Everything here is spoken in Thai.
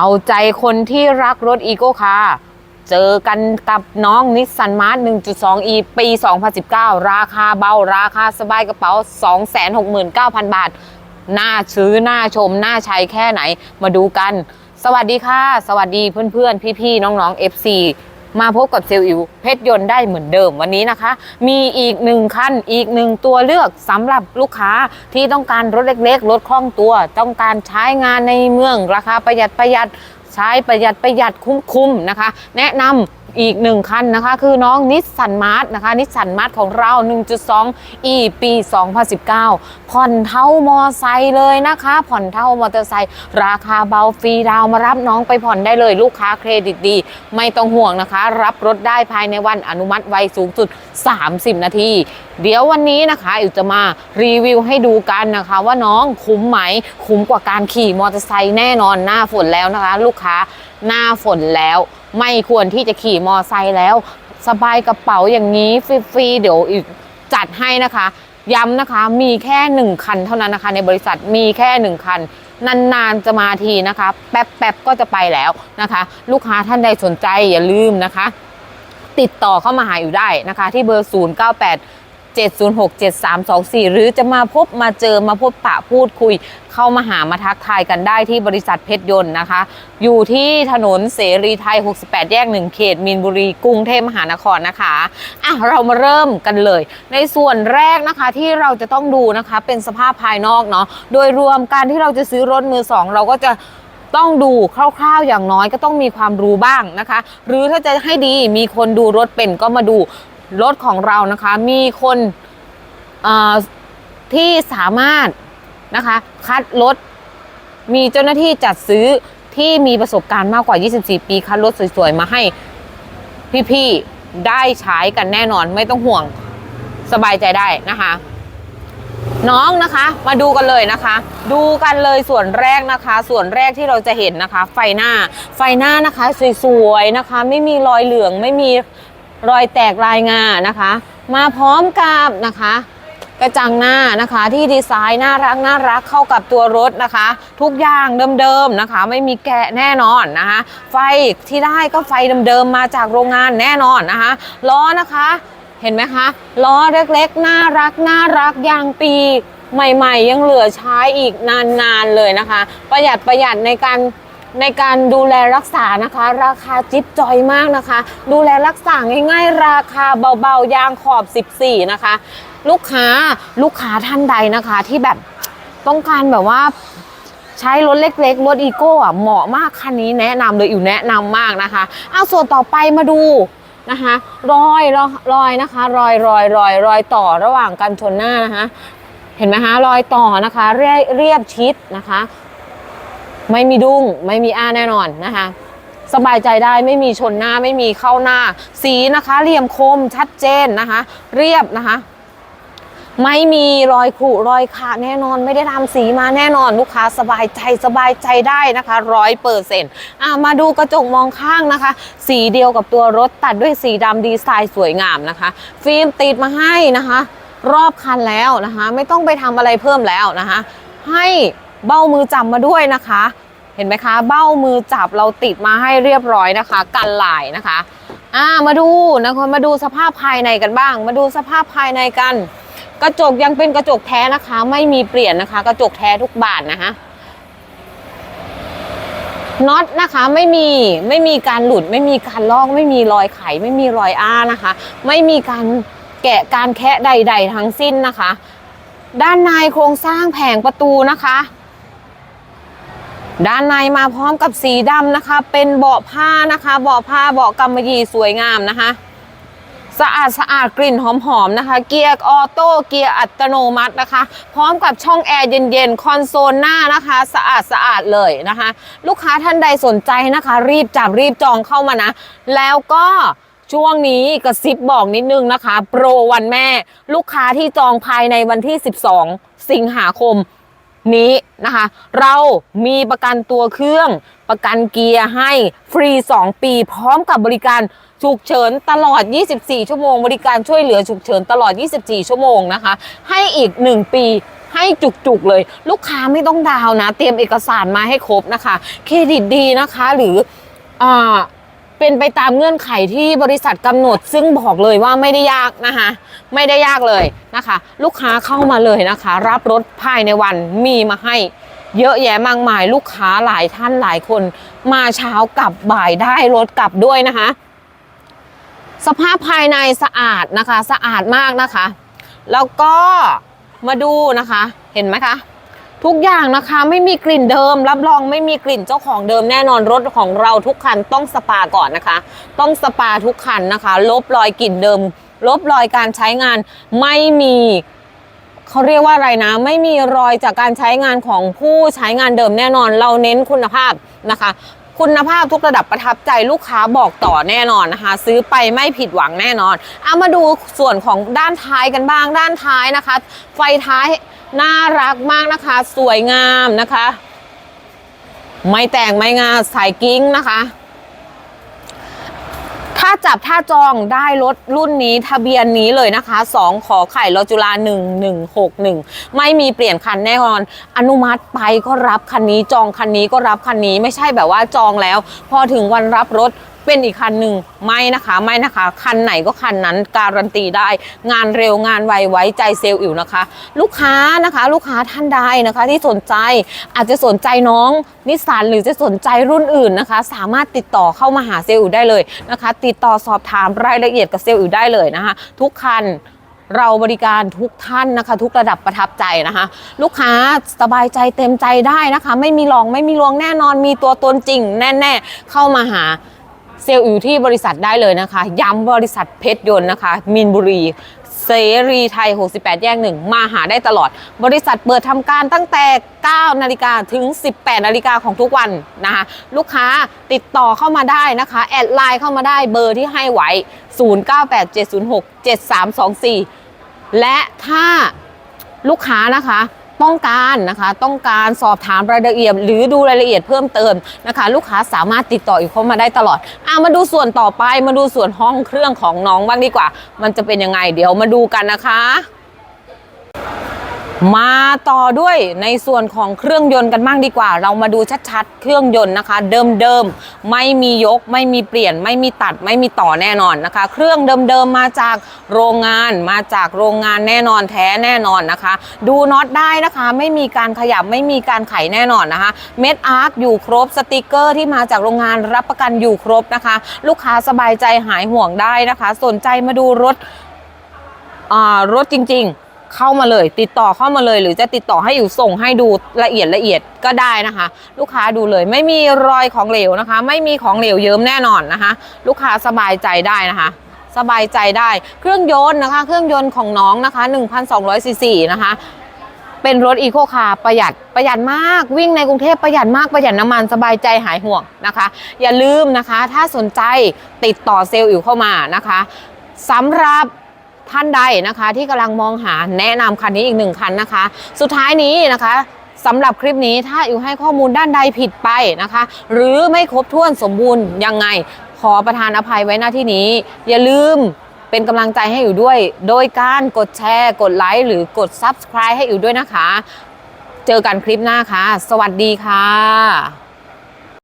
เอาใจคนที่รักรถอีโก้คาเจอกันกับน้องนิสสันมาร์ท 1.2e ปี 2019 ราคาเบา ราคาสบายกระเป๋า 269,000 บาท น่าซื้อ น่าชม น่าใช้แค่ไหน มาดูกัน สวัสดีค่ะ สวัสดีเพื่อนๆ พี่ๆ น้องๆ FC มาพบกับเซลล์อิวเพชรยนต์ได้เหมือนเดิมวันนี้นะคะ มีอีกหนึ่งคันอีกหนึ่งตัวเลือกสำหรับลูกค้าที่ต้องการรถเล็กๆรถคล่องตัว ต้องการใช้งานในเมืองราคาประหยัดประหยัดใช้ประหยัดประหยัดคุ้มๆนะคะ แนะนำ อีกหนึ่งคันนะคะ คือน้องนิสสันมาร์ทนะคะนิสสันมาร์ทของเรา 1.2 e ปี 2019 ผ่อนเท่ามอไซค์เลยนะคะ ผ่อนเท่ามอเตอร์ไซค์ราคาเบาฟรีดาวมารับน้องไปผ่อนได้เลยลูกค้าเครดิตดี ไม่ต้องห่วงนะคะ รับรถได้ภายในวันอนุมัติไวสูงสุด 30 นาทีเดี๋ยววันนี้นะคะอิวจะมารีวิวให้ดูกันนะคะ ว่าน้องคุ้มไหมคุ้มกว่าการขี่มอเตอร์ไซค์แน่นอนหน้าฝนแล้วนะคะ ลูกค้าหน้าฝนแล้ว ไม่ควรที่จะขี่มอไซค์แล้ว สบายกระเป๋าอย่างนี้ฟรีๆเดี๋ยวอีกจัดให้นะคะ ย้ำนะคะมีแค่หนึ่งคันเท่านั้นนะคะ ในบริษัทมีแค่หนึ่งคัน นานๆจะมาทีนะคะ แป๊บๆก็จะไปแล้วนะคะ ลูกค้าท่านใดสนใจอย่าลืมนะคะ ติดต่อเข้ามาหาอยู่ได้นะคะ ที่เบอร์ 0 9 8 706 7324 หรือจะมาพบมาเจอมาพบปะพูดคุย เข้ามาหามาทักทายกันได้ที่บริษัทเพชรยนต์นะคะ อยู่ที่ถนนเสรีไทย 68 แยก 1 เขตมีนบุรีกรุงเทพมหานครนะคะอะเรามาเริ่มกันเลย ในส่วนแรกนะคะที่เราจะต้องดูนะคะเป็นสภาพภายนอกเนาะโดยรวมการที่เราจะซื้อรถมือสองเราก็จะต้องดูคร่าวๆอย่างน้อยก็ต้องมีความรู้บ้างนะคะ หรือถ้าจะให้ดีมีคนดูรถเป็นก็มาดู รถของเรานะคะมีคนที่สามารถนะคะคัดรถมีเจ้าหน้าที่จัดซื้อที่มีประสบการณ์มากกว่า 24 ปี คัดรถสวยๆ มาให้พี่ๆ ได้ใช้กันแน่นอนไม่ต้องห่วงสบายใจได้นะคะ น้องนะคะมาดูกันเลยนะคะ ดูกันเลยส่วนแรกนะคะ ส่วนแรกที่เราจะเห็นนะคะ ไฟหน้าไฟหน้านะคะสวยๆนะคะ ไม่มีรอยเหลืองไม่มี รอยแตกลายงานะคะ มาพร้อมกับนะคะ กระจังหน้านะคะที่ดีไซน์น่ารักน่ารักเข้ากับตัวรถนะคะ ทุกอย่างเดิมๆนะคะ ไม่มีแกะแน่นอนนะคะ ไฟที่ได้ก็ไฟเดิมๆมาจากโรงงานแน่นอนนะคะล้อนะคะเห็นไหมคะล้อเล็กๆน่ารักน่ารักยางปีใหม่ ๆ ยังเหลือใช้อีกนานๆเลยนะคะ ประหยัดประหยัดในการ ในการดูแลรักษานะคะ ราคาจิ๊บจอยมากนะคะ ดูแลรักษาง่ายๆ ราคาเบาๆ ยางขอบ 14 นะคะ ลูกค้าลูกค้าท่านใดนะคะ ที่แบบต้องการแบบว่าใช้รถเล็กๆ รถอีโก้อะเหมาะมากคันนี้แนะนำเลยอยู่แนะนำมากนะคะเอาส่วนต่อไปมาดูนะคะรอยรอยรอยนะคะ รอยรอยรอยรอยต่อระหว่างกันชนหน้านะคะ เห็นไหมคะรอยต่อนะคะเรียบชิดนะคะ ไม่มีดุ้งไม่มีอ้าแน่นอนนะคะ สบายใจได้ไม่มีชนหน้าไม่มีเข้าหน้า สีนะคะเหลี่ยมคมชัดเจนนะคะ เรียบนะคะ ไม่มีรอยขรุรอยขาดแน่นอนไม่ได้ทำสีมาแน่นอนลูกค้าสบายใจสบายใจได้นะคะร้อยเปอร์เซ็นต์มาดูกระจกมองข้างนะคะ สีเดียวกับตัวรถตัดด้วยสีดำดีไซน์สวยงามนะคะ ฟิล์มติดมาให้นะคะ รอบคันแล้วนะคะ ไม่ต้องไปทำอะไรเพิ่มแล้วนะคะ ให้ เบ้ามือจับมาด้วยนะคะ เห็นไหมคะ เบ้ามือจับเราติดมาให้เรียบร้อยนะคะ กันลายนะคะอ่ามาดูนะคะมาดูสภาพภายในกันบ้าง มาดูสภาพภายในกัน กระจกยังเป็นกระจกแท้นะคะ ไม่มีเปลี่ยนนะคะ กระจกแท้ทุกบานนะคะน็อตนะคะไม่มีไม่มีการหลุด ไม่มีการลอกไม่มีรอยไข ไม่มีรอยอ้านะคะ ไม่มีการแกะการแคะใด ๆ ทั้งสิ้นนะคะ ด้านในโครงสร้างแผงประตูนะคะ ด้านในมาพร้อมกับสีดำนะคะ เป็นเบาะผ้านะคะเบาะผ้าเบาะกำมะหยี่สวยงามนะคะ สะอาดสะอาดกลิ่นหอมๆนะคะ เกียร์ออโต้เกียร์อัตโนมัตินะคะ พร้อมกับช่องแอร์เย็นๆ คอนโซลหน้านะคะ สะอาดสะอาดเลยนะคะ ลูกค้าท่านใดสนใจนะคะ รีบจับรีบจองเข้ามานะ แล้วก็ช่วงนี้กระซิบบอกนิดนึงนะคะ โปรวันแม่ ลูกค้าที่จองภายในวันที่ 12 สิงหาคม นี้นะคะ เรามีประกันตัวเครื่องประกันเกียร์ให้ฟรี 2 ปี พร้อมกับบริการฉุกเฉินตลอด 24 ชั่วโมง บริการช่วยเหลือฉุกเฉินตลอด 24 ชั่วโมงนะคะ ให้อีก 1 ปีให้จุกๆเลย ลูกค้าไม่ต้องดาวน์นะเตรียมเอกสารมาให้ครบนะคะ เครดิตดีนะคะหรืออ่า เป็นไปตามเงื่อนไขที่บริษัทกำหนด ซึ่งบอกเลยว่าไม่ได้ยากนะคะไม่ได้ยากเลยนะคะ ลูกค้าเข้ามาเลยนะคะ รับรถภายในวันมีมาให้เยอะแยะมากมายลูกค้าหลายท่านหลายคน มาเช้ากลับบ่ายได้รถกลับด้วยนะคะ สภาพภายในสะอาดนะคะ สะอาดมากนะคะ แล้วก็มาดูนะคะเห็นไหมคะ ทุกอย่างนะคะไม่มีกลิ่นเดิม รับรองไม่มีกลิ่นเจ้าของเดิมแน่นอนรถของเราทุกคันต้องสปาก่อนนะคะ ต้องสปาทุกคันนะคะ ลบรอยกลิ่นเดิม ลบรอยการใช้งานไม่มีเขาเรียกว่าอะไรนะ ไม่มีรอยจากการใช้งานของผู้ใช้งานเดิมแน่นอน เราเน้นคุณภาพนะคะ คุณภาพทุกระดับประทับใจลูกค้าบอกต่อแน่นอนนะคะ ซื้อไปไม่ผิดหวังแน่นอนเอามาดูส่วนของด้านท้ายกันบ้างด้านท้ายนะคะ ไฟท้าย น่ารักมากนะคะ สวยงามนะคะ ไม่แต่งไม่งาสายกิ้งนะคะ ถ้าจับถ้าจองได้รถรุ่นนี้ทะเบียนนี้เลยนะคะ 2 ขอไข่รอจุฬา1161 ไม่มีเปลี่ยนคันแน่นอน อนุมัติไปก็รับคันนี้จองคันนี้ก็รับคันนี้ไม่ใช่แบบว่าจองแล้ว พอถึงวันรับรถ เป็นอีกคันหนึ่งไม่นะคะไม่นะคะ คันไหนก็คันนั้นการันตีได้ งานเร็วงานไวไว้ใจเซลล์อิ๋วนะคะ ลูกค้านะคะ ลูกค้าท่านใดนะคะ ที่สนใจอาจจะสนใจน้องนิสสันหรือจะสนใจรุ่นอื่นนะคะ สามารถติดต่อเข้ามาหาเซลล์อิ๋วได้เลยนะคะ ติดต่อสอบถามรายละเอียดกับเซลล์อิ๋วได้เลยนะคะ ทุกคันเราบริการทุกท่านนะคะ ทุกระดับประทับใจนะคะ ลูกค้าสบายใจเต็มใจได้นะคะ ไม่มีรองไม่มีลวงแน่นอนมีตัวตนจริง แน่ ๆ เข้ามาหา เซลล์อยู่ที่บริษัทได้เลยนะคะ ย้ำบริษัทเพชรยนต์นะคะ มินบุรีเสรีไทย 68 แยกหนึ่งมาหาได้ตลอด บริษัทเปิดทำการตั้งแต่ 9 นาฬิกาถึง 18 นาฬิกาของทุกวันนะคะลูกค้าติดต่อเข้ามาได้นะคะ แอดไลน์เข้ามาได้เบอร์ที่ให้ไว้ 0987067324 และถ้าลูกค้านะคะ ต้องการนะคะ ต้องการสอบถามรายละเอียด หรือดูรายละเอียดเพิ่มเติมนะคะ ลูกค้าสามารถติดต่ออีกเข้ามาได้ตลอดอะมาดูส่วนต่อไปมาดูส่วนห้องเครื่องของน้องบ้างดีกว่า มันจะเป็นยังไงเดี๋ยวมาดูกันนะคะ มาต่อด้วยในส่วนของเครื่องยนต์กันบ้างดีกว่า เรามาดูชัดๆ เครื่องยนต์นะคะ เดิมๆ ไม่มียก ไม่มีเปลี่ยน ไม่มีตัด ไม่มีต่อแน่นอนนะคะ เครื่องเดิมๆ มาจากโรงงาน มาจากโรงงานแน่นอนแท้แน่นอนนะคะ ดูน็อตได้นะคะ ไม่มีการขยับ ไม่มีการไขแน่นอนนะคะ เม็ดอาร์คอยู่ครบ สติกเกอร์ที่มาจากโรงงานรับประกันอยู่ครบนะคะ ลูกค้าสบายใจหายห่วงได้นะคะ สนใจมาดูรถอ่ารถจริง ๆ เข้ามาเลย ติดต่อเข้ามาเลย หรือจะติดต่อให้อยู่ส่งให้ดูละเอียดละเอียดก็ได้นะคะ ลูกค้าดูเลยไม่มีรอยของเหลวนะคะ ไม่มีของเหลวเยิ้มแน่นอนนะคะ ลูกค้าสบายใจได้นะคะสบายใจได้เครื่องยนต์นะคะ เครื่องยนต์ของน้องนะคะ 1,200ซีซีนะคะ เป็นรถอีโคคาร์ประหยัดประหยัดมากวิ่งในกรุงเทพประหยัดมากประหยัดน้ำมันสบายใจหายห่วงนะคะ อย่าลืมนะคะ ถ้าสนใจติดต่อเซลล์อยู่เข้ามานะคะสำหรับ ท่านใดนะคะ ที่กำลังมองหาแนะนำคันนี้อีกหนึ่งคันนะคะ สุดท้ายนี้นะคะสำหรับคลิปนี้ถ้าอยู่ให้ข้อมูลด้านใดผิดไปนะคะ หรือไม่ครบถ้วนสมบูรณ์ยังไง ขอประทานอภัยไว้หน้าที่นี้ อย่าลืมเป็นกำลังใจให้อยู่ด้วย โดยการกดแชร์ กดไลค์หรือกด Subscribe ให้อยู่ด้วยนะคะ เจอกันคลิปหน้าค่ะ สวัสดีค่ะ